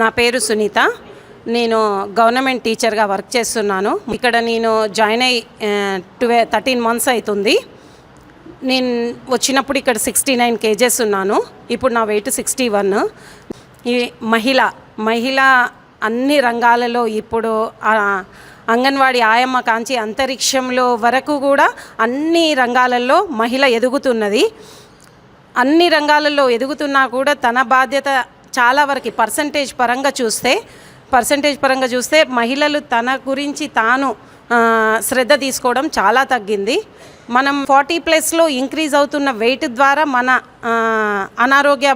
నా పేరు సునీత. నేను గవర్నమెంట్ టీచర్గా వర్క్ చేస్తున్నాను. ఇక్కడ నేను జాయిన్ అయ్యి ట్వె థర్టీన్ మంత్స్ అవుతుంది నేను వచ్చినప్పుడు ఇక్కడ సిక్స్టీ నైన్ కేజెస్ ఉన్నాను. ఇప్పుడు నా వెయిట్ సిక్స్టీ వన్. ఈ మహిళ మహిళ అన్ని రంగాలలో ఇప్పుడు అంగన్వాడీ ఆయమ్మ కాంచి అంతరిక్షంలో వరకు కూడా అన్ని రంగాలలో మహిళ ఎదుగుతున్నది. అన్ని రంగాలలో ఎదుగుతున్నా కూడా తన బాధ్యత చాలా వరకు పర్సంటేజ్ పరంగా చూస్తే పర్సంటేజ్ పరంగా చూస్తే మహిళలు తన గురించి తాను శ్రద్ధ తీసుకోవడం చాలా తగ్గింది. మనం ఫార్టీ ప్లస్లో ఇంక్రీజ్ అవుతున్న వెయిట్ ద్వారా మన అనారోగ్య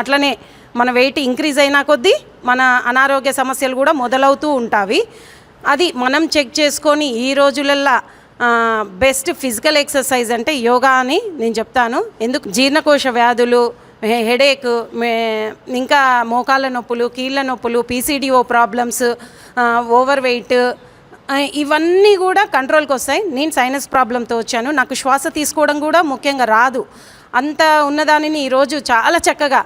అట్లనే మన వెయిట్ ఇంక్రీజ్ అయినా కొద్దీ మన అనారోగ్య సమస్యలు కూడా మొదలవుతూ ఉంటాయి అది మనం చెక్ చేసుకొని ఈ రోజులల్లో బెస్ట్ ఫిజికల్ ఎక్సర్సైజ్ అంటే యోగా అని నేను చెప్తాను. ఎందుకు? జీర్ణకోశ వ్యాధులు హెడేక్ ఇంకా మోకాళ్ళ నొప్పులు కీళ్ళ నొప్పులు పీసీడిఓ ప్రాబ్లమ్స్ ఓవర్ వెయిట్ ఇవన్నీ కూడా కంట్రోల్కి వస్తాయి. నేను సైనస్ ప్రాబ్లంతో వచ్చాను. నాకు శ్వాస తీసుకోవడం కూడా ముఖ్యంగా రాదు. అంత ఉన్నదానిని ఈరోజు చాలా చక్కగా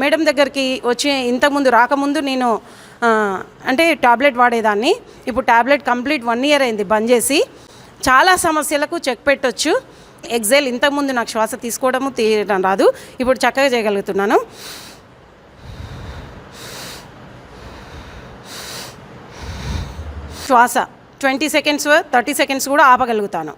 మేడం దగ్గరికి వచ్చి ఇంతకుముందు రాకముందు నేను అంటే టాబ్లెట్ వాడేదాన్ని. ఇప్పుడు టాబ్లెట్ కంప్లీట్ వన్ ఇయర్ అయింది బంద్ చేసి. చాలా సమస్యలకు చెక్ పెట్టొచ్చు. ఎగ్జైల్ ఇంతకుముందు నాకు శ్వాస తీసుకోవడము తీయడం రాదు. ఇప్పుడు చక్కగా చేయగలుగుతున్నాను. శ్వాస ట్వంటీ సెకండ్స్ థర్టీ సెకండ్స్ కూడా ఆపగలుగుతాను.